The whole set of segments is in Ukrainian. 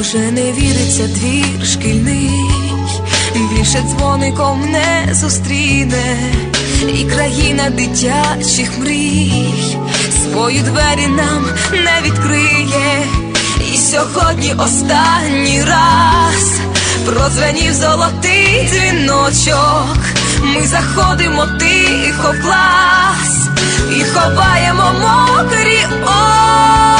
Уже не віриться двір шкільний, більше дзвоником не зустріне, і країна дитячих мрій свої двері нам не відкриє. І сьогодні останній раз продзвенів золотий дзвіночок. Ми заходимо тихо в клас і ховаємо мокрі очі.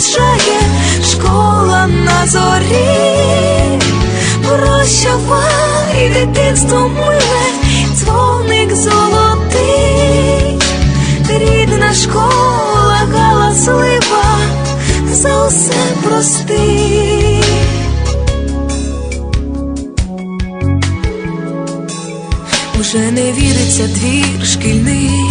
Проводжає школа на зорі. Прощавай, дитинство миле, дзвоник золотий, рідна школа галаслива, за усе прости. Уже не віриться двір шкільний,